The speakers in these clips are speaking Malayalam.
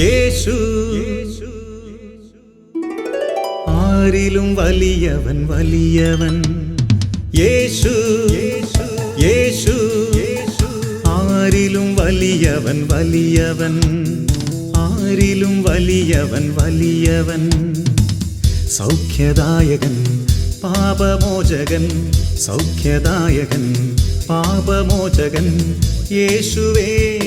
യേശു ആരിലും വലിയവൻ വലിയവൻ യേശു യേശു ആരിലും വലിയവൻ വലിയവൻ ആരിലും വലിയവൻ വലിയവൻ സൗഖ്യദായകൻ പാപമോചകൻ സൗഖ്യദായകൻ പാപമോചകൻ യേശുവേഗരക്ഷകൻ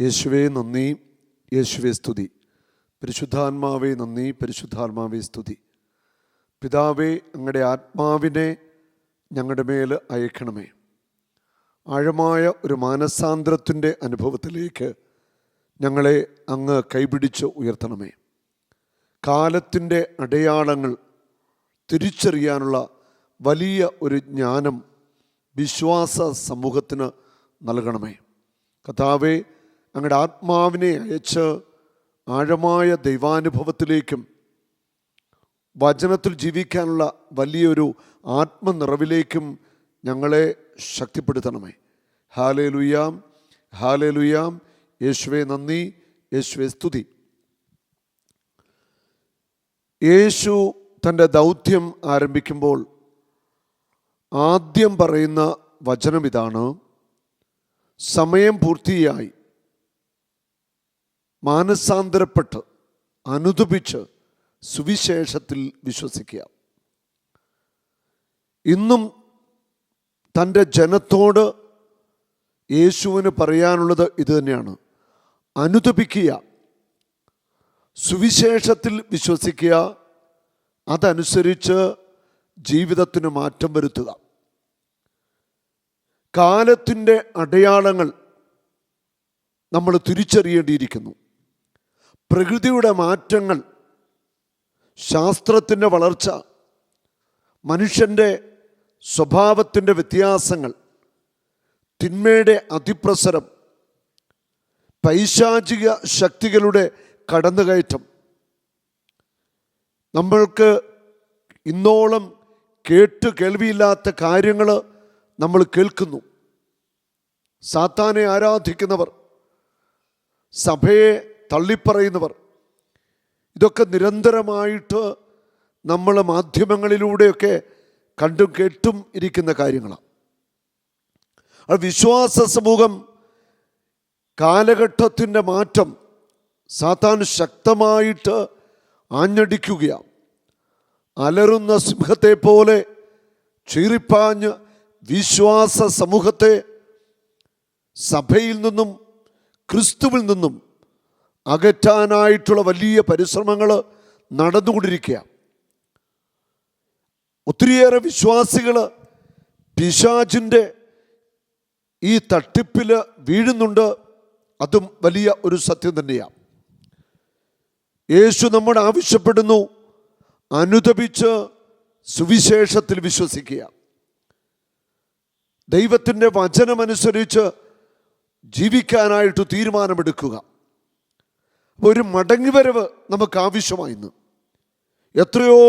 യേശുവേ നന്ദി. യേശുവേ സ്തുതി. പരിശുദ്ധാത്മാവേ നന്ദി. പരിശുദ്ധാത്മാവേ സ്തുതി. പിതാവേ അങ്ങയുടെ ആത്മാവിനെ ഞങ്ങളുടെ മേൽ അയക്കണമേ. ആഴമായ ഒരു മാനസാന്തരത്തിന്റെ അനുഭവത്തിലേക്ക് ഞങ്ങളെ അങ്ങ് കൈപിടിച്ച് ഉയർത്തണമേ. കാലത്തിന്റെ അടയാളങ്ങൾ തിരിച്ചറിയാനുള്ള വലിയ ഒരു ജ്ഞാനം വിശ്വാസ സമൂഹത്തിന് നൽകണമേ. കഥാവെ അങ്ങയുടെ ആത്മാവിനെ അയച്ച് ആഴമായ ദൈവാനുഭവത്തിലേക്കും വചനത്തിൽ ജീവിക്കാനുള്ള വലിയൊരു ആത്മനിറവിലേക്കും ഞങ്ങളെ ശക്തിപ്പെടുത്തണമേ. ഹാലേ ലുയാം ഹാലേ ലുയാം യേശുവെ നന്ദി. യേശുവെ സ്തുതി. യേശു തന്റെ ദൗത്യം ആരംഭിക്കുമ്പോൾ ആദ്യം പറയുന്ന വചനം ഇതാണ് സമയം പൂർത്തിയായി. മാനസാന്തരപ്പെട്ട് അനുദപിച്ച് സുവിശേഷത്തിൽ വിശ്വസിക്കുക. ഇന്നും തന്റെ ജനത്തോട് യേശുവിന് പറയാനുള്ളത് ഇത് തന്നെയാണ്. അനുദപിക്കുക സുവിശേഷത്തിൽ വിശ്വസിക്കുക അതനുസരിച്ച് ജീവിതത്തിന് മാറ്റം വരുത്തുക. കാലത്തിന്റെ അടയാളങ്ങൾ നമ്മൾ തിരിച്ചറിയേണ്ടിയിരിക്കുന്നു. പ്രകൃതിയുടെ മാറ്റങ്ങൾ ശാസ്ത്രത്തിന്റെ വളർച്ച മനുഷ്യന്റെ സ്വഭാവത്തിന്റെ വ്യത്യാസങ്ങൾ തിന്മയുടെ അതിപ്രസരം പൈശാചിക ശക്തികളുടെ കടന്നുകയറ്റം. നമ്മൾക്ക് ഇന്നോളം കേട്ട് കേൾവിയില്ലാത്ത കാര്യങ്ങൾ നമ്മൾ കേൾക്കുന്നു. സാത്താനെ ആരാധിക്കുന്നവർ സഭയെ തള്ളിപ്പറയുന്നവർ. ഇതൊക്കെ നിരന്തരമായിട്ട് നമ്മൾ മാധ്യമങ്ങളിലൂടെയൊക്കെ കണ്ടും കേട്ടും ഇരിക്കുന്ന കാര്യങ്ങളാണ്. അത് വിശ്വാസ സമൂഹം കാലഘട്ടത്തിന്റെ മാറ്റം സാത്താൻ ശക്തമായിട്ട് ആഞ്ഞടിക്കുകയാണ്. അലറുന്ന സിംഹത്തെ പോലെ ചീറിപ്പാഞ്ഞ് വിശ്വാസ സമൂഹത്തെ സഭയിൽ നിന്നും ക്രിസ്തുവിൽ നിന്നും അകറ്റാനായിട്ടുള്ള വലിയ പരിശ്രമങ്ങൾ നടന്നുകൊണ്ടിരിക്കുക ഒത്തിരിയേറെ വിശ്വാസികൾ പിശാജിന്റെ ഈ തട്ടിപ്പിൽ വീഴുന്നുണ്ട്. അതും വലിയ ഒരു സത്യം തന്നെയാണ്. യേശു നമ്മോട് ആവശ്യപ്പെടുന്നു അനുദപിച്ച് സുവിശേഷത്തിൽ വിശ്വസിക്കുക. ദൈവത്തിന്റെ വചനമനുസരിച്ച് ജീവിക്കാനായിട്ട് തീരുമാനമെടുക്കുക. ഒരു മടങ്ങിവരവ് നമുക്ക് ആവശ്യമായിരുന്നു എത്രയോ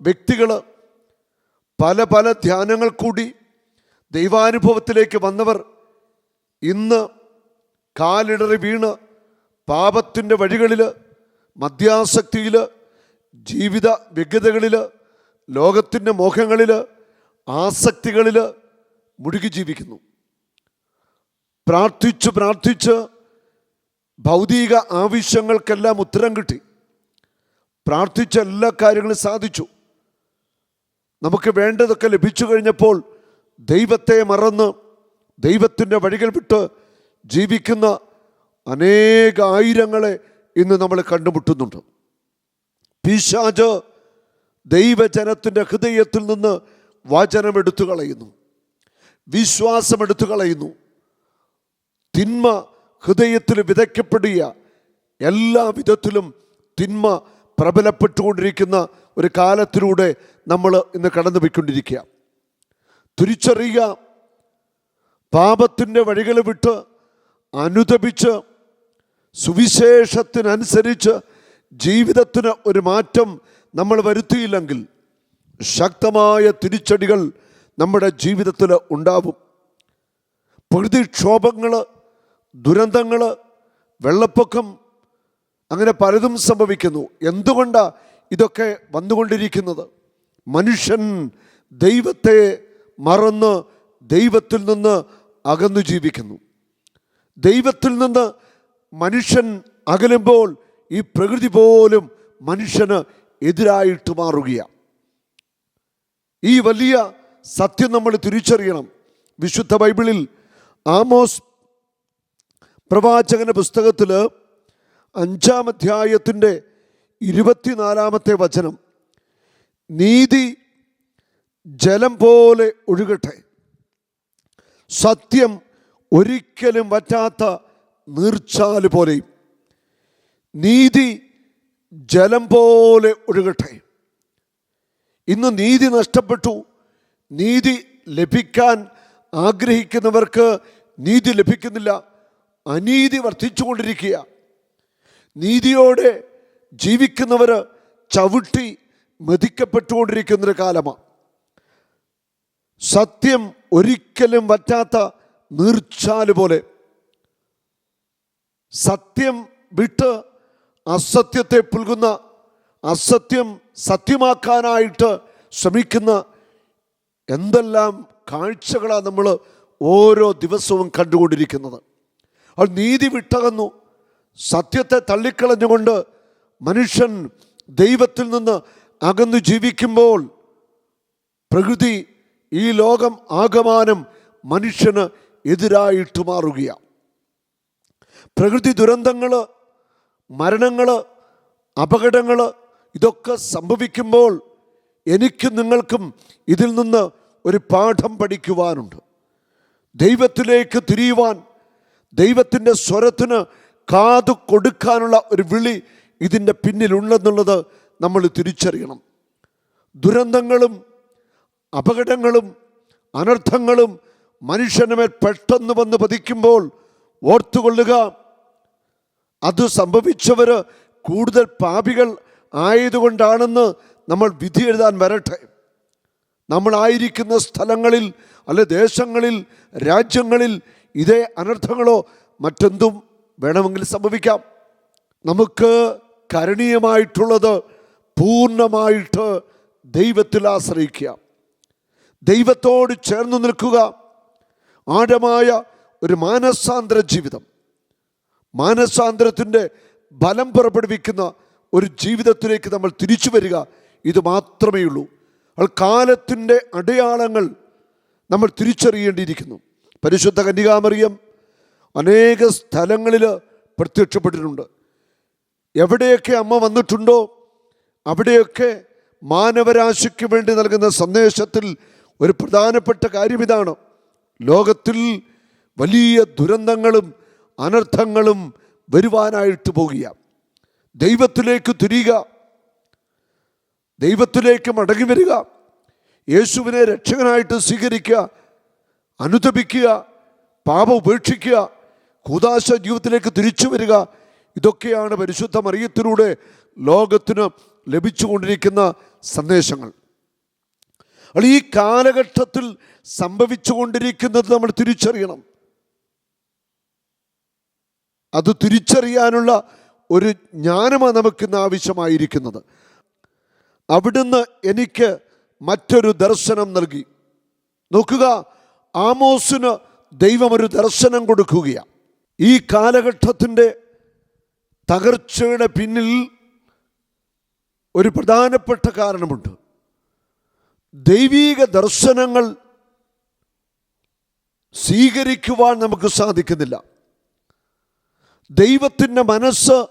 വ്യക്തികൾ പല പല ധ്യാനങ്ങൾ കൂടി ദൈവാനുഭവത്തിലേക്ക് വന്നവർ ഇന്ന് കാലിടറി വീണ് പാപത്തിന്റെ വഴികളിൽ മദ്യാസക്തിയിൽ ജീവിത വ്യഗ്രതകളിൽ ലോകത്തിന്റെ മോഹങ്ങളിൽ ആസക്തികളിൽ മുഴുകി ജീവിക്കുന്നു. പ്രാർത്ഥിച്ച് പ്രാർത്ഥിച്ച് ഭൗതിക ആവശ്യങ്ങൾക്കെല്ലാം ഉത്തരം കിട്ടി. പ്രാർത്ഥിച്ച എല്ലാ കാര്യങ്ങളും സാധിച്ചു. നമുക്ക് വേണ്ടതൊക്കെ ലഭിച്ചു കഴിഞ്ഞപ്പോൾ ദൈവത്തെ മറന്ന് ദൈവത്തിന്റെ വഴികൾ വിട്ട് ജീവിക്കുന്ന അനേക ആയിരങ്ങളെ ഇന്ന് നമ്മൾ കണ്ടുമുട്ടുന്നുണ്ട്. പിശാജ് ദൈവജനത്തിന്റെ ഹൃദയത്തിൽ നിന്ന് വചനം എടുത്തു കളയുന്നു. വിശ്വാസം എടുത്തു കളയുന്നു. തിന്മ ഹൃദയത്തിൽ വിതയ്ക്കപ്പെടുക. എല്ലാ വിധത്തിലും തിന്മ പ്രബലപ്പെട്ടുകൊണ്ടിരിക്കുന്ന ഒരു കാലത്തിലൂടെ നമ്മൾ ഇന്ന് കടന്നു പോയിക്കൊണ്ടിരിക്കുക. തിരിച്ചറിയുക. പാപത്തിന്റെ വഴികൾ വിട്ട് അനുദപിച്ച് സുവിശേഷത്തിനനുസരിച്ച് ജീവിതത്തിന് ഒരു മാറ്റം നമ്മൾ വരുത്തിയില്ലെങ്കിൽ ശക്തമായ തിരിച്ചടികൾ നമ്മുടെ ജീവിതത്തിൽ ഉണ്ടാവും. പ്രകൃതിക്ഷോഭങ്ങൾ ദുരന്തങ്ങൾ വെള്ളപ്പൊക്കം അങ്ങനെ പലതും സംഭവിക്കുന്നു. എന്തുകൊണ്ടാണ് ഇതൊക്കെ വന്നുകൊണ്ടിരിക്കുന്നത്? മനുഷ്യൻ ദൈവത്തെ മറന്ന് ദൈവത്തിൽ നിന്ന് അകന്നു ജീവിക്കുന്നു. ദൈവത്തിൽ നിന്ന് മനുഷ്യൻ അകലുമ്പോൾ ഈ പ്രകൃതി പോലും മനുഷ്യന് എതിരായിട്ട് മാറുകയാണ് ഈ വലിയ സത്യം നമ്മൾ തിരിച്ചറിയണം. വിശുദ്ധ ബൈബിളിൽ ആമോസ് പ്രവാചകന്റെ പുസ്തകത്തിൽ അഞ്ചാം അധ്യായത്തിന്റെ ഇരുപത്തിനാലാമത്തെ വചനം നീതി ജലം പോലെ ഒഴുകട്ടെ. സത്യം ഒരിക്കലും വറ്റാത്ത നീർച്ചാൽ പോലെയും. നീതി ജലം പോലെ ഒഴുകട്ടെ. ഇന്ന് നീതി നഷ്ടപ്പെട്ടു. നീതി ലഭിക്കാൻ ആഗ്രഹിക്കുന്നവർക്ക് നീതി ലഭിക്കുന്നില്ല. അനീതി വർദ്ധിച്ചുകൊണ്ടിരിക്കുക. നീതിയോടെ ജീവിക്കുന്നവർ ചവിട്ടി മതിക്കപ്പെട്ടുകൊണ്ടിരിക്കുന്നൊരു കാലമാണ് സത്യം ഒരിക്കലും വറ്റാത്ത നീർച്ചാൽ പോലെ. സത്യം വിട്ട് അസത്യത്തെ പുൽകുന്ന അസത്യം സത്യമാക്കാനായിട്ട് ശ്രമിക്കുന്ന എന്തെല്ലാം കാഴ്ചകളാണ് നമ്മൾ ഓരോ ദിവസവും കണ്ടുകൊണ്ടിരിക്കുന്നത്. അത് നീതി വിട്ടകന്നു. സത്യത്തെ തള്ളിക്കളഞ്ഞുകൊണ്ട് മനുഷ്യൻ ദൈവത്തിൽ നിന്ന് അകന്നു ജീവിക്കുമ്പോൾ പ്രകൃതി ഈ ലോകം ആകമാനം മനുഷ്യന് എതിരായിട്ട് മാറുകയാണ് പ്രകൃതി ദുരന്തങ്ങൾ മരണങ്ങൾ അപകടങ്ങൾ ഇതൊക്കെ സംഭവിക്കുമ്പോൾ എനിക്കും നിങ്ങൾക്കും ഇതിൽ നിന്ന് ഒരു പാഠം പഠിക്കുവാനുണ്ട്. ദൈവത്തിലേക്ക് തിരിയുവാൻ ദൈവത്തിന്റെ സ്വരത്തിന് കാതു കൊടുക്കാനുള്ള ഒരു വിളി ഇതിന്റെ പിന്നിലുണ്ടെന്നുള്ളത് നമ്മൾ തിരിച്ചറിയണം. ദുരന്തങ്ങളും അപകടങ്ങളും അനർത്ഥങ്ങളും മനുഷ്യന് മേൽ പെട്ടെന്ന് വന്ന് പതിക്കുമ്പോൾ ഓർത്തുകൊള്ളുക അത് സംഭവിച്ചവർ കൂടുതൽ പാപികൾ ആയതുകൊണ്ടാണെന്ന് നമ്മൾ വിധി എഴുതാൻ വരട്ടെ. നമ്മളായിരിക്കുന്ന സ്ഥലങ്ങളിൽ അല്ലെ ദേശങ്ങളിൽ രാജ്യങ്ങളിൽ ഇതേ അനർത്ഥങ്ങളോ മറ്റെന്തും വേണമെങ്കിൽ സംഭവിക്കാം. നമുക്ക് കരണീയമായിട്ടുള്ളത് പൂർണമായിട്ട് ദൈവത്തിൽ ആശ്രയിക്കുക. ദൈവത്തോട് ചേർന്ന് നിൽക്കുക. ആഴമായ ഒരു മാനസാന്തര ജീവിതം. മാനസാന്തരത്തിന്റെ ബലം പുറപ്പെടുവിക്കുന്ന ഒരു ജീവിതത്തിലേക്ക് നമ്മൾ തിരിച്ചു വരിക. ഇത് മാത്രമേ ഉള്ളൂ കാലത്തിന്റെ അടയാളങ്ങൾ നമ്മൾ തിരിച്ചറിയേണ്ടിയിരിക്കുന്നു. പരിശുദ്ധ കന്യകാമറിയം അനേക സ്ഥലങ്ങളിൽ പ്രത്യക്ഷപ്പെട്ടിട്ടുണ്ട്. എവിടെയൊക്കെ അമ്മ വന്നിട്ടുണ്ടോ അവിടെയൊക്കെ മാനവരാശിക്ക് വേണ്ടി നൽകുന്ന സന്ദേശത്തിൽ ഒരു പ്രധാനപ്പെട്ട കാര്യം ഇതാണ് ലോകത്തിൽ വലിയ ദുരന്തങ്ങളും അനർത്ഥങ്ങളും വരുവാനായിട്ട് പോകുക. ദൈവത്തിലേക്ക് തിരിയുക. ദൈവത്തിലേക്ക് മടങ്ങി വരിക. യേശുവിനെ രക്ഷകനായിട്ട് സ്വീകരിക്കുക. അനുതപിക്കുക പാപം ഉപേക്ഷിക്കുക കൂതാശ ജീവിതത്തിലേക്ക് തിരിച്ചു വരിക ഇതൊക്കെയാണ് പരിശുദ്ധ മറിയത്തിലൂടെ ലോകത്തിന് ലഭിച്ചുകൊണ്ടിരിക്കുന്ന സന്ദേശങ്ങൾ. അപ്പോൾ ഈ കാലഘട്ടത്തിൽ സംഭവിച്ചുകൊണ്ടിരിക്കുന്നത് നമ്മൾ തിരിച്ചറിയണം. അത് തിരിച്ചറിയാനുള്ള ഒരു ജ്ഞാനമാണ് നമുക്കിന്ന് ആവശ്യമായിരിക്കുന്നത്. അവിടുന്ന് എനിക്ക് മറ്റൊരു ദർശനം നൽകി. നോക്കുക ആമോസിന് ദൈവം ഒരു ദർശനം കൊടുക്കുകയാണ്. ഈ കാലഘട്ടത്തിന്റെ തകർച്ചയുടെ പിന്നിൽ ഒരു പ്രധാനപ്പെട്ട കാരണമുണ്ട്. ദൈവീക ദർശനങ്ങൾ സ്വീകരിക്കുവാൻ നമുക്ക് സാധിക്കുന്നില്ല. ദൈവത്തിന്റെ മനസ്സ്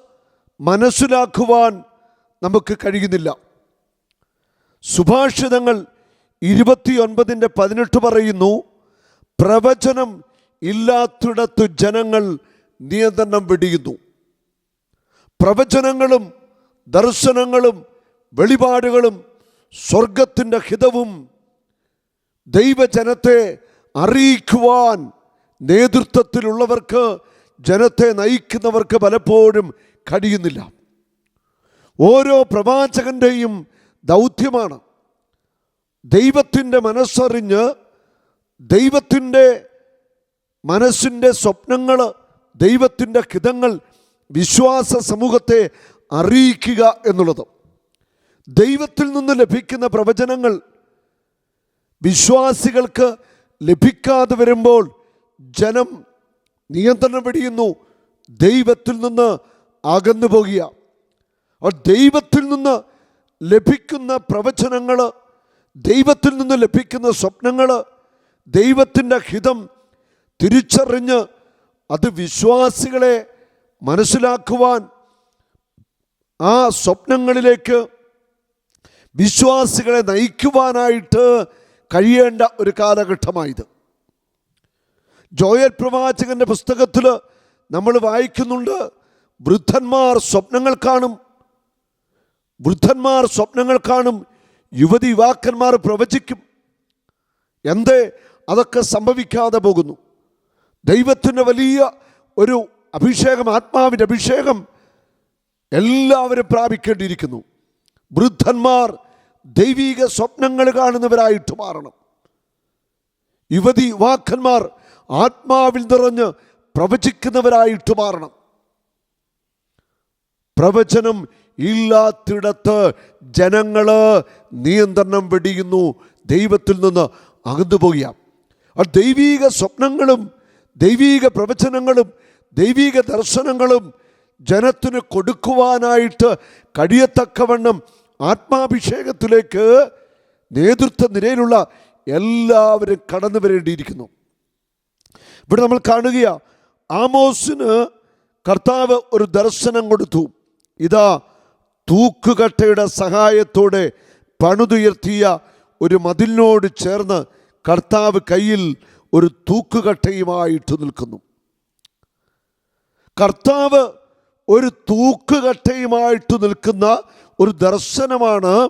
മനസ്സിലാക്കുവാൻ നമുക്ക് കഴിയുന്നില്ല. സുഭാഷിതങ്ങൾ ഇരുപത്തിയൊൻപതിന്റെ പതിനെട്ട് പറയുന്നു പ്രവചനം ഇല്ലാത്തിടത്ത് ജനങ്ങൾ നിയന്ത്രണം വെടിയുന്നു. പ്രവചനങ്ങളും ദർശനങ്ങളും വെളിപാടുകളും സ്വർഗത്തിന്റെ ഹിതവും ദൈവജനത്തെ അറിയിക്കുവാൻ നേതൃത്വത്തിലുള്ളവർക്ക് ജനത്തെ നയിക്കുന്നവർക്ക് പലപ്പോഴും കഴിയുന്നില്ല. ഓരോ പ്രവാചകന്റെയും ദൗത്യമാണ് ദൈവത്തിന്റെ മനസ്സറിഞ്ഞ് ദൈവത്തിന്റെ മനസ്സിന്റെ സ്വപ്നങ്ങൾ ദൈവത്തിന്റെ ഹിതങ്ങൾ വിശ്വാസ സമൂഹത്തെ അറിയിക്കുക എന്നുള്ളത്. ദൈവത്തിൽ നിന്ന് ലഭിക്കുന്ന പ്രവചനങ്ങൾ വിശ്വാസികൾക്ക് ലഭിക്കാതെ വരുമ്പോൾ ജനം നിയന്ത്രണം വെടിയുന്നു. ദൈവത്തിൽ നിന്ന് അകന്നു പോകുക. അപ്പോൾ ദൈവത്തിൽ നിന്ന് ലഭിക്കുന്ന പ്രവചനങ്ങൾ ദൈവത്തിൽ നിന്ന് ലഭിക്കുന്ന സ്വപ്നങ്ങൾ ദൈവത്തിന്റെ ഹിതം തിരിച്ചറിഞ്ഞ് അത് വിശ്വാസികളെ മനസ്സിലാക്കുവാൻ ആ സ്വപ്നങ്ങളിലേക്ക് വിശ്വാസികളെ നയിക്കുവാനായിട്ട് കഴിയേണ്ട ഒരു കാലഘട്ടമായത്. ജോയൽ പ്രവാചകന്റെ പുസ്തകത്തിൽ നമ്മൾ വായിക്കുന്നുണ്ട് വൃദ്ധന്മാർ സ്വപ്നങ്ങൾ കാണും വൃദ്ധന്മാർ സ്വപ്നങ്ങൾ കാണും യുവതി യുവാക്കന്മാർ പ്രവചിക്കും. എന്തേ? അതൊക്കെ സംഭവിക്കാതെ പോകുന്നു. ദൈവത്തിന്റെ വലിയ ഒരു അഭിഷേകം ആത്മാവിന്റെ അഭിഷേകം എല്ലാവരും പ്രാപിക്കേണ്ടിയിരിക്കുന്നു. വൃദ്ധന്മാർ ദൈവീക സ്വപ്നങ്ങൾ കാണുന്നവരായിട്ട് മാറണം. യുവതി യുവാക്കന്മാർ ആത്മാവിൽ നിറഞ്ഞ് പ്രവചിക്കുന്നവരായിട്ട് മാറണം. പ്രവചനം ഇല്ലാത്തിടത്ത് ജനങ്ങൾ നിയന്ത്രണം വെടിയുന്നു. ദൈവത്തിൽ നിന്ന് അകന്നു പോകുക ആ ദൈവീക സ്വപ്നങ്ങളും ദൈവീക പ്രവചനങ്ങളും ദൈവീക ദർശനങ്ങളും ജനത്തിന് കൊടുക്കുവാനായിട്ട് കഴിയത്തക്കവണ്ണം ആത്മാഭിഷേകത്തിലേക്ക് നേതൃത്വ നിരയിലുള്ള എല്ലാവരും കടന്നു വരേണ്ടിയിരിക്കുന്നു. ഇവിടെ നമ്മൾ കാണുക ആമോസിന് കർത്താവ് ഒരു ദർശനം കൊടുത്തു. ഇതാ തൂക്കുകട്ടയുടെ സഹായത്തോടെ പണിതുയർത്തിയ ഒരു മതിലിനോട് ചേർന്ന് കർത്താവ് കയ്യിൽ ഒരു തൂക്കുകട്ടയുമായിട്ട് നിൽക്കുന്നു. കർത്താവ് ഒരു തൂക്കുകട്ടയുമായിട്ട് നിൽക്കുന്ന ഒരു ദർശനമാണ്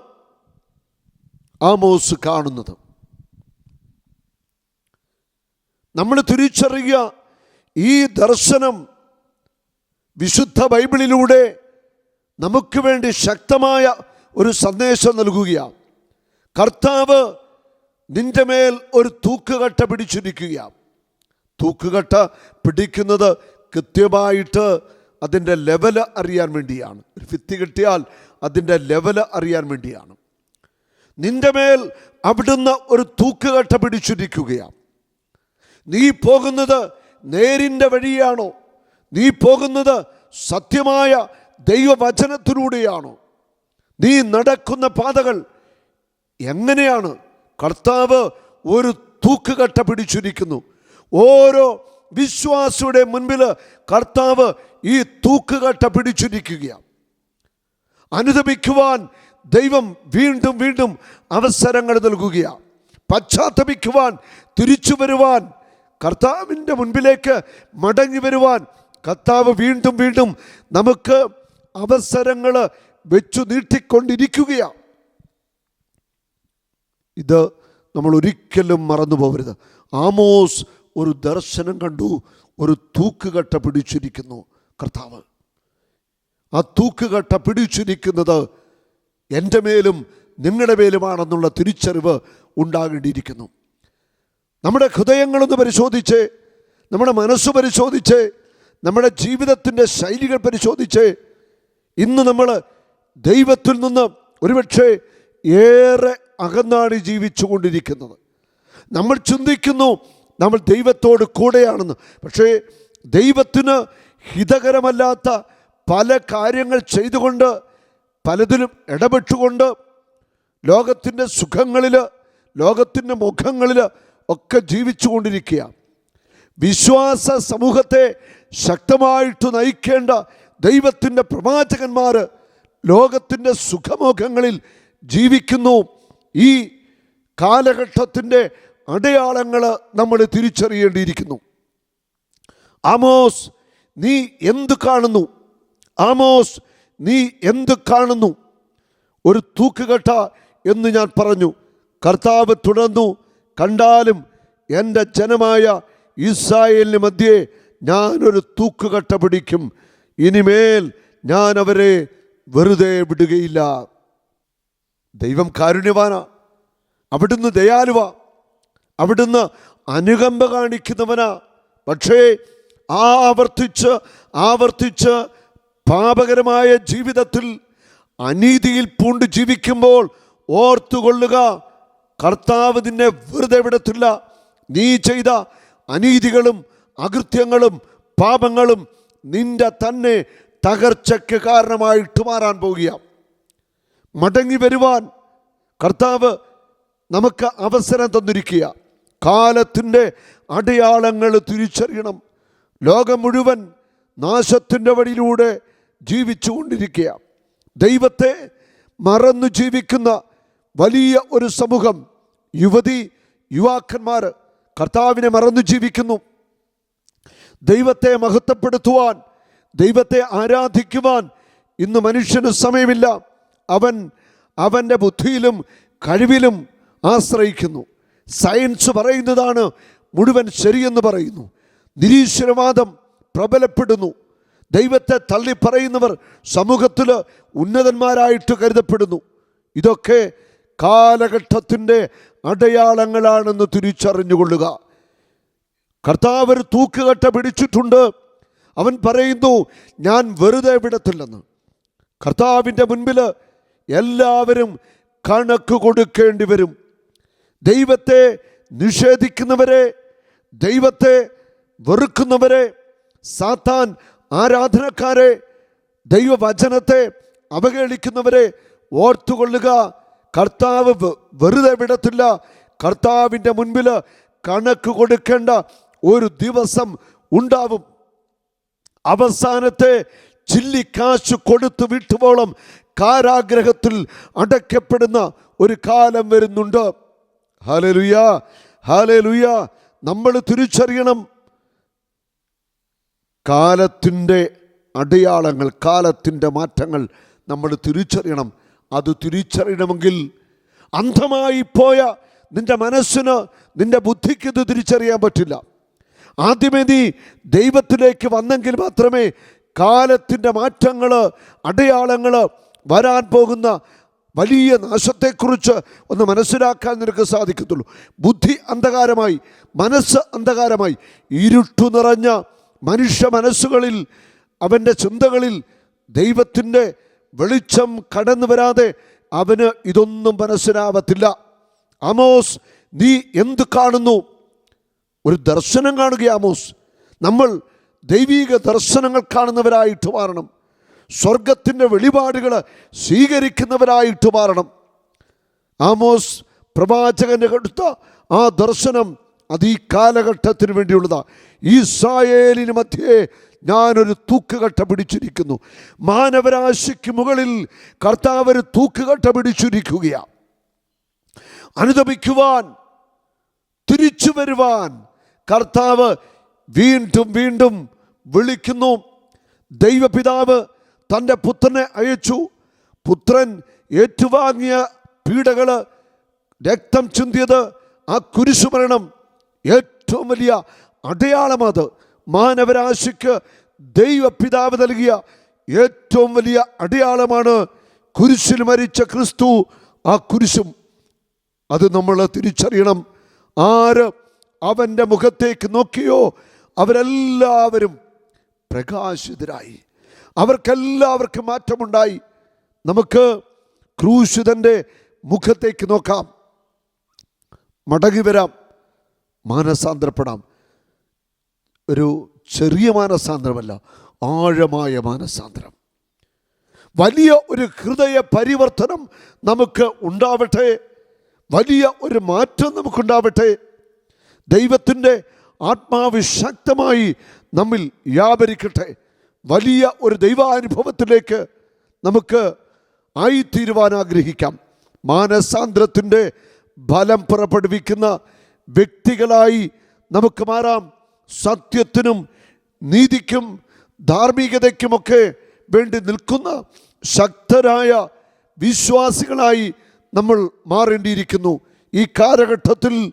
ആമോസ് കാണുന്നത്. നമ്മൾ തിരിച്ചറിയുക ഈ ദർശനം വിശുദ്ധ ബൈബിളിലൂടെ നമുക്ക് വേണ്ടി ശക്തമായ ഒരു സന്ദേശം നൽകുകയാണ്. കർത്താവ് നിന്റെ മേൽ ഒരു തൂക്കുകട്ട പിടിച്ചിരിക്കുക തൂക്കുകട്ട പിടിക്കുന്നത് കൃത്യമായിട്ട് അതിന്റെ ലെവൽ അറിയാൻ വേണ്ടിയാണ്. ഒരു ഭിത്തി കിട്ടിയാൽ അതിന്റെ ലെവൽ അറിയാൻ വേണ്ടിയാണ്. നിന്റെ മേൽ അവിടുന്ന് ഒരു തൂക്കുകട്ട പിടിച്ചിരിക്കുകയാണ് നീ പോകുന്നത് നേരിന്റെ വഴിയാണോ? നീ പോകുന്നത് സത്യമായ ദൈവവചനത്തിലൂടെയാണോ? നീ നടക്കുന്ന പാതകൾ എങ്ങനെയാണ്? കർത്താവ് ഒരു തൂക്കുകട്ട പിടിച്ചിരിക്കുന്നു. ഓരോ വിശ്വാസിയുടെ മുൻപിൽ കർത്താവ് ഈ തൂക്കുകട്ട പിടിച്ചിരിക്കുകയാണ് അനുദപിക്കുവാൻ ദൈവം വീണ്ടും വീണ്ടും അവസരങ്ങൾ നൽകുകയാണ് പശ്ചാത്തപിക്കുവാൻ തിരിച്ചു വരുവാൻ കർത്താവിന്റെ മുൻപിലേക്ക് മടങ്ങി വരുവാൻ കർത്താവ് വീണ്ടും വീണ്ടും നമുക്ക് അവസരങ്ങൾ വെച്ചു നീട്ടിക്കൊണ്ടിരിക്കുകയാണ് ഇത് നമ്മൾ ഒരിക്കലും മറന്നു പോകരുത് ആമോസ് ഒരു ദർശനം കണ്ടു ഒരു തൂക്കുകട്ട പിടിച്ചിരിക്കുന്നു കർത്താവ്. ആ തൂക്കുകട്ട പിടിച്ചിരിക്കുന്നത് എന്റെ മേലും നിങ്ങളുടെ മേലുമാണെന്നുള്ള തിരിച്ചറിവ് ഉണ്ടാകേണ്ടിയിരിക്കുന്നു. നമ്മുടെ ഹൃദയങ്ങളൊന്ന് പരിശോധിച്ച് നമ്മുടെ മനസ്സ് പരിശോധിച്ച് നമ്മുടെ ജീവിതത്തിന്റെ ശൈലികൾ പരിശോധിച്ച് ഇന്ന് നമ്മൾ ദൈവത്തിൽ നിന്ന് ഒരുപക്ഷെ ഏറെ അകന്നാണ് ജീവിച്ചു കൊണ്ടിരിക്കുന്നത് നമ്മൾ ചിന്തിക്കുന്നു നമ്മൾ ദൈവത്തോട് കൂടെയാണെന്ന്. പക്ഷേ ദൈവത്തിന് ഹിതകരമല്ലാത്ത പല കാര്യങ്ങൾ ചെയ്തുകൊണ്ട് പലതിലും ഇടപെട്ടുകൊണ്ട് ലോകത്തിന്റെ സുഖങ്ങളിൽ ലോകത്തിന്റെ മുഖങ്ങളിൽ ഒക്കെ ജീവിച്ചു കൊണ്ടിരിക്കുക വിശ്വാസ സമൂഹത്തെ ശക്തമായിട്ട് നയിക്കേണ്ട ദൈവത്തിന്റെ പ്രവാചകന്മാർ ലോകത്തിന്റെ സുഖമുഖങ്ങളിൽ ജീവിക്കുന്നു. ഈ കാലഘട്ടത്തിന്റെ അടയാളങ്ങൾ നമ്മൾ തിരിച്ചറിയേണ്ടിയിരിക്കുന്നു. ആമോസ് നീ എന്ത് കാണുന്നു? ആമോസ് നീ എന്ത് കാണുന്നു? ഒരു തൂക്കുകെട്ട എന്ന് ഞാൻ പറഞ്ഞു. കർത്താവ് തുടർന്നു കണ്ടാലും എന്റെ ജനമായ ഇസ്രായേലിന് മധ്യേ ഞാനൊരു തൂക്കുകട്ട പിടിക്കും. ഇനിമേൽ ഞാൻ അവരെ വെറുതെ വിടുകയില്ല. ദൈവം കാരുണ്യവാന. അവിടുന്ന് ദയാലുവ. അവിടുന്ന് അനുകമ്പ കാണിക്കുന്നവനാ. പക്ഷേ ആവർത്തിച്ച് ആവർത്തിച്ച് പാപകരമായ ജീവിതത്തിൽ അനീതിയിൽ പൂണ്ട് ജീവിക്കുമ്പോൾ ഓർത്തുകൊള്ളുക കർത്താവ് നിന്നെ വെറുതെ വിടത്തില്ല. നീ ചെയ്ത അനീതികളും അകൃത്യങ്ങളും പാപങ്ങളും നിന്റെ തന്നെ തകർച്ചയ്ക്ക് കാരണമായിട്ട് മാറാൻ പോകുകയാണ്. മടങ്ങി വരുവാൻ കർത്താവ് നമുക്ക് അവസരം തന്നിരിക്കുക കാലത്തിന്റെ അടയാളങ്ങൾ തിരിച്ചറിയണം. ലോകം മുഴുവൻ നാശത്തിന്റെ വഴിയിലൂടെ ജീവിച്ചു കൊണ്ടിരിക്കുക ദൈവത്തെ മറന്നു ജീവിക്കുന്ന വലിയ ഒരു സമൂഹം യുവതി യുവാക്കന്മാർ കർത്താവിനെ മറന്നു ജീവിക്കുന്നു. ദൈവത്തെ മഹത്വപ്പെടുത്തുവാൻ ദൈവത്തെ ആരാധിക്കുവാൻ ഇന്ന് മനുഷ്യന് സമയമില്ല. അവൻ അവന്റെ ബുദ്ധിയിലും കഴിവിലും ആശ്രയിക്കുന്നു. സയൻസ് പറയുന്നതാണ് മുഴുവൻ ശരിയെന്ന് പറയുന്നു. നിരീശ്വരവാദം പ്രബലപ്പെടുന്നു. ദൈവത്തെ തള്ളി പറയുന്നവർ സമൂഹത്തിൽ ഉന്നതന്മാരായിട്ട് കരുതപ്പെടുന്നു. ഇതൊക്കെ കാലഘട്ടത്തിന്റെ അടയാളങ്ങളാണെന്ന് തിരിച്ചറിഞ്ഞുകൊള്ളുക. കർത്താവ് ഒരു തൂക്കുകട്ട പിടിച്ചിട്ടുണ്ട്. അവൻ പറയുന്നു ഞാൻ വെറുതെ വിടത്തില്ലെന്ന്. കർത്താവിന്റെ മുൻപിൽ എല്ലാവരും കണക്ക് കൊടുക്കേണ്ടി വരും. ദൈവത്തെ നിഷേധിക്കുന്നവരെ ദൈവത്തെ വെറുക്കുന്നവരെ സാത്താൻ ആരാധനക്കാരെ ദൈവവചനത്തെ അവഹേളിക്കുന്നവരെ ഓർത്തുകൊള്ളുക. കർത്താവ് വെറുതെ വിടത്തില്ല. കർത്താവിന്റെ മുൻപിൽ കണക്ക് കൊടുക്കേണ്ട ഒരു ദിവസം ഉണ്ടാവും. അവസാനത്തെ ചില്ലിക്കാശ് കൊടുത്തു വിട്ടുവോളം കാരാഗ്രഹത്തിൽ അടയ്ക്കപ്പെടുന്ന ഒരു കാലം വരുന്നുണ്ട്. ഹാലലുയ ഹാലലുയ നമ്മൾ തിരിച്ചറിയണം. കാലത്തിന്റെ അടയാളങ്ങൾ കാലത്തിന്റെ മാറ്റങ്ങൾ നമ്മൾ തിരിച്ചറിയണം. അത് തിരിച്ചറിയണമെങ്കിൽ അന്ധമായി പോയ നിന്റെ മനസ്സിന് നിന്റെ ബുദ്ധിക്ക് ഇത് തിരിച്ചറിയാൻ പറ്റില്ല. ആദ്യമേ നീ ദൈവത്തിലേക്ക് വന്നെങ്കിൽ മാത്രമേ കാലത്തിന്റെ മാറ്റങ്ങൾ അടയാളങ്ങൾ വരാൻ പോകുന്ന വലിയ നാശത്തെക്കുറിച്ച് ഒന്ന് മനസ്സിലാക്കാൻ നിനക്ക് സാധിക്കത്തുള്ളൂ. ബുദ്ധി അന്ധകാരമായി മനസ്സ് അന്ധകാരമായി ഇരുട്ടു നിറഞ്ഞ മനുഷ്യ മനസ്സുകളിൽ അവന്റെ ചിന്തകളിൽ ദൈവത്തിന്റെ വെളിച്ചം കടന്നു വരാതെ അവന് ഇതൊന്നും മനസ്സിലാവത്തില്ല. ആമോസ് നീ എന്ത് കാണുന്നു? ഒരു ദർശനം കാണുക ആമോസ്. നമ്മൾ ദൈവീക ദർശനങ്ങൾ കാണുന്നവരായിട്ട് മാറണം. സ്വർഗത്തിന്റെ വെളിപാടുകൾ സ്വീകരിക്കുന്നവരായിട്ട് മാറണം. ആമോസ് പ്രവാചകന്റെ കടുത്ത ആ ദർശനം അത് ഈ കാലഘട്ടത്തിന് വേണ്ടിയുള്ളതാണ് ഇസ്രായേലിന് മധ്യേ ഞാനൊരു തൂക്കുകട്ട പിടിച്ചിരിക്കുന്നു. മാനവരാശിക്ക് മുകളിൽ കർത്താവ് ഒരു തൂക്കുകട്ട പിടിച്ചിരിക്കുകയാണ് അനുദപിക്കുവാൻ തിരിച്ചു വരുവാൻ കർത്താവ് വീണ്ടും വീണ്ടും വിളിക്കുന്നു. ദൈവപിതാവ് തന്റെ പുത്രനെ അയച്ചു. പുത്രൻ ഏറ്റുവാങ്ങിയ പീഡകൾ രക്തം ചിന്തിയത് ആ കുരിശുമരണം ഏറ്റവും വലിയ അടയാളമത്. മാനവരാശിക്ക് ദൈവപിതാവ് നൽകിയ ഏറ്റവും വലിയ അടയാളമാണ് കുരിശിൽ മരിച്ച ക്രിസ്തു ആ കുരിശും. അത് നമ്മൾ തിരിച്ചറിയണം. ആര് അവന്റെ മുഖത്തേക്ക് നോക്കിയോ? അവരെല്ലാവരും പ്രകാശിതരായി. അവർക്കെല്ലാവർക്കും മാറ്റമുണ്ടായി. നമുക്ക് ക്രൂശിതന്റെ മുഖത്തേക്ക് നോക്കാം. മടങ്ങി വരാം. മാനസാന്തരപ്പെടാം. ഒരു ചെറിയ മാനസാന്തരമല്ല ആഴമായ മാനസാന്തരം. വലിയ ഒരു ഹൃദയ പരിവർത്തനം നമുക്ക് ഉണ്ടാവട്ടെ. വലിയ ഒരു മാറ്റം നമുക്കുണ്ടാവട്ടെ. ദൈവത്തിന്റെ ആത്മാവ് ശക്തമായി നമ്മിൽ വ്യാപരിക്കട്ടെ. വലിയ ഒരു ദൈവാനുഭവത്തിലേക്ക് നമുക്ക് ആയിത്തീരുവാൻ ആഗ്രഹിക്കാം. മാനസാന്തരത്തിന്റെ ഫലം പുറപ്പെടുവിക്കുന്ന വ്യക്തികളായി നമുക്ക് മാറാം. സത്യത്തിനും നീതിക്കും ധാർമ്മികതയ്ക്കുമൊക്കെ വേണ്ടി നിൽക്കുന്ന ശക്തരായ വിശ്വാസികളായി നമ്മൾ മാറേണ്ടിയിരിക്കുന്നു. ഈ കാലഘട്ടത്തിൽ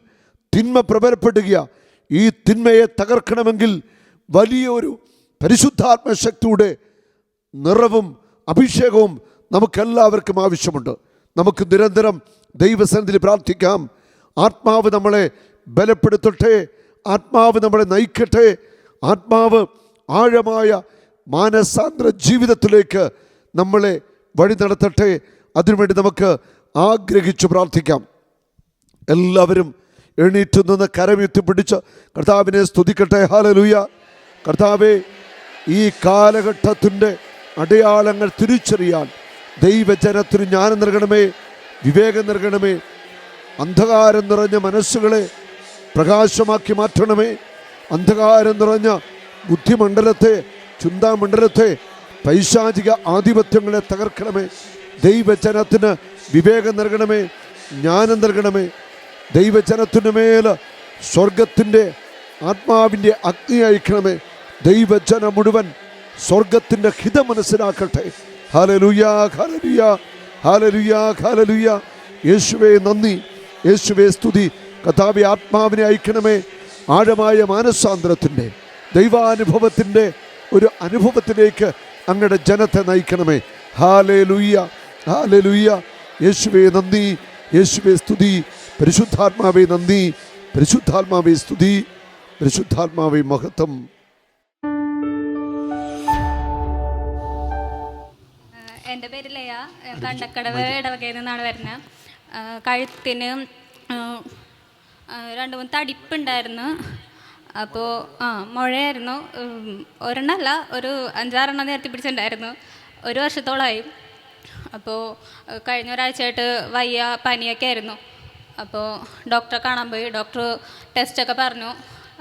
തിന്മ പ്രബലപ്പെടുക ഈ തിന്മയെ തകർക്കണമെങ്കിൽ വലിയൊരു പരിശുദ്ധാത്മശക്തിയുടെ നിറവും അഭിഷേകവും നമുക്കെല്ലാവർക്കും ആവശ്യമുണ്ട്. നമുക്ക് നിരന്തരം ദൈവസന്നിധിയിൽ പ്രാർത്ഥിക്കാം. ആത്മാവ് നമ്മളെ ബലപ്പെടുത്തട്ടെ. ആത്മാവ് നമ്മളെ നയിക്കട്ടെ. ആത്മാവ് ആഴമായ മാനസാന്തര ജീവിതത്തിലേക്ക് നമ്മളെ വഴി നടത്തട്ടെ. അതിനുവേണ്ടി നമുക്ക് ആഗ്രഹിച്ചു പ്രാർത്ഥിക്കാം. എല്ലാവരും എണീറ്റ് നിന്ന് കരമുയർത്തി പിടിച്ച് കർത്താവിനെ സ്തുതിക്കട്ടെ ഹാലലൂയ കർത്താവേ ഈ കാലഘട്ടത്തിന്റെ അടയാളങ്ങൾ തിരിച്ചറിയാൻ ദൈവജനത്തിന് ജ്ഞാനം നൽകണമേ വിവേകം നൽകണമേ അന്ധകാരം നിറഞ്ഞ മനസ്സുകളെ പ്രകാശമാക്കി മാറ്റണമേ അന്ധകാരം നിറഞ്ഞ ബുദ്ധിമണ്ഡലത്തെ ചിന്താമണ്ഡലത്തെ പൈശാചിക ആധിപത്യങ്ങളെ തകർക്കണമേ ദൈവജനത്തിന് വിവേകം നൽകണമേ ജ്ഞാനം നൽകണമേ ദൈവജനത്തിന്റെ മേൽ സ്വർഗത്തിന്റെ ആത്മാവിന്റെ അഗ്നി അയക്കണമേ. ദൈവജനം മുഴുവൻ സ്വർഗത്തിന്റെ ഹിതം മനസ്സിലാക്കട്ടെ. ഹാലലുയാ ഹാലലുയാ ഹാലലുയാ ഹാലലുയാ യേശുവേ നന്ദി. യേശുവേ സ്തുതി. കഥാവി ആത്മാവിനെ അയക്കണമേ. ആഴമായ മാനസാന്തരത്തിന്റെ ദൈവാനുഭവത്തിന്റെ ഒരു അനുഭവത്തിലേക്ക് അങ്ങയുടെ ജനത്തെ നയിക്കണമേ. ഹാലേ ലുയ്യ ഹാലേ ലുയ്യ യേശുവേ നന്ദി. യേശുവേ സ്തുതി. പരിശുദ്ധാത്മാവേ നന്ദി. പരിശുദ്ധാത്മാവേ സ്തുതി. പരിശുദ്ധാത്മാവേ മഹത്വം. എന്റെ പേര് ലയ. കണ്ടക്കടവ് ഇടവകയിൽ നിന്നാണ് വരുന്നത്. കഴുത്തിന് രണ്ട് മൂന്ന് തടിപ്പുണ്ടായിരുന്നു. അപ്പോൾ ആ മുഴയായിരുന്നു. ഒരെണ്ണമല്ല ഒരു അഞ്ചാറെണ്ണം നേരത്തെ പിടിച്ചിട്ടുണ്ടായിരുന്നു. ഒരു വർഷത്തോളമായി. അപ്പോൾ കഴിഞ്ഞ ഒരാഴ്ചയായിട്ട് വയ്യ പനിയൊക്കെ ആയിരുന്നു. അപ്പോൾ ഡോക്ടറെ കാണാൻ പോയി. ഡോക്ടർ ടെസ്റ്റൊക്കെ പറഞ്ഞു.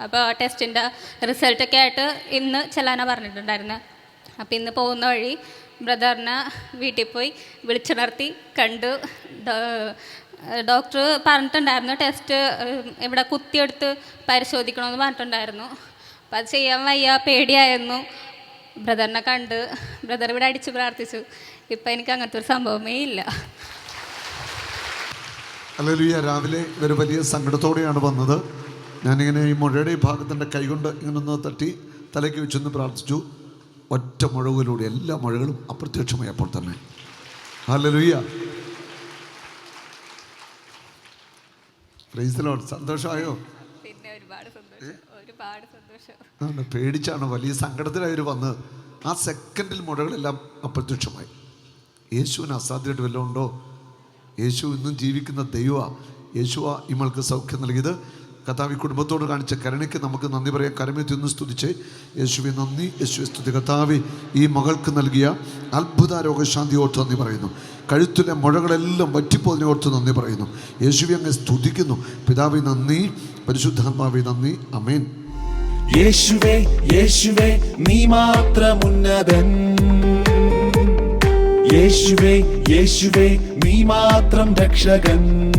അപ്പോൾ ആ ടെസ്റ്റിന്റെ റിസൾട്ടൊക്കെ ആയിട്ട് ഇന്ന് ചെല്ലാനാണ് പറഞ്ഞിട്ടുണ്ടായിരുന്നത് അപ്പോൾ ഇന്ന് പോകുന്ന വഴി ബ്രദറിനെ വീട്ടിൽ പോയി വിളിച്ചുണർത്തി കണ്ടു ഡോക്ടർ പറഞ്ഞിട്ടുണ്ടായിരുന്നു ടെസ്റ്റ് ഇവിടെ കുത്തിയെടുത്ത് പരിശോധിക്കണമെന്ന് പറഞ്ഞിട്ടുണ്ടായിരുന്നു. അപ്പോൾ അത് ചെയ്യാൻ വയ്യ പേടിയായിരുന്നു. ബ്രദറിനെ കണ്ട് ബ്രദർ ഇവിടെ അടിച്ച് പ്രാർത്ഥിച്ചു. ഇപ്പം എനിക്ക് അങ്ങനത്തെ ഒരു സംഭവമേ ഇല്ല. അല്ലേലുയ്യ രാവിലെ ഇവർ വലിയ സങ്കടത്തോടെയാണ് വന്നത്. ഞാനിങ്ങനെ ഈ മുഴയുടെ ഈ ഭാഗത്തിന്റെ കൈകൊണ്ട് ഇങ്ങനെ ഒന്ന് തട്ടി തലയ്ക്ക് വെച്ചൊന്ന് പ്രാർത്ഥിച്ചു. ഒറ്റ മുഴകളിലൂടെ എല്ലാ മുഴകളും അപ്രത്യക്ഷമായി അപ്പോൾ തന്നെ. ഹല്ലേലൂയ. പ്രൈസിലോട്ട് സന്തോഷമായോ? പേടിച്ചാണ്? വലിയ സങ്കടത്തിലായവർ വന്നത് ആ സെക്കൻഡിൽ മുഴകളെല്ലാം അപ്രത്യക്ഷമായി. യേശുവിന് അസാധ്യമായിട്ട് വല്ലതും ഉണ്ടോ? യേശു ഇന്നും ജീവിക്കുന്ന ദൈവ യേശുവ ഇമൾക്ക് സൗഖ്യം നൽകിയത്. കഥാവി കുടുംബത്തോട് കാണിച്ച കരുണയ്ക്ക് നമുക്ക് നന്ദി പറയാം. കരമെത്തി ഒന്ന് സ്തുതിച്ച് യേശുവെ നന്ദി. യേശുവെ സ്തുതി. കഥാവി ഈ മകൾക്ക് നൽകിയ അത്ഭുത രോഗശാന്തി ഓർത്ത് നന്ദി പറയുന്നു. കഴുത്തിലെ മുഴകളെല്ലാം വറ്റിപ്പോതിനെ ഓർത്ത് നന്ദി പറയുന്നു. യേശുവെ അങ്ങ് സ്തുതിക്കുന്നു. പിതാവി നന്ദി. പരിശുദ്ധാത്മാവി നന്ദി. അമേൻ യേശുവേ യേശുവേ നീ മാത്രമുന്നതൻ. യേശുവേ യേശുവേ നീ മാത്രം രക്ഷകൻ.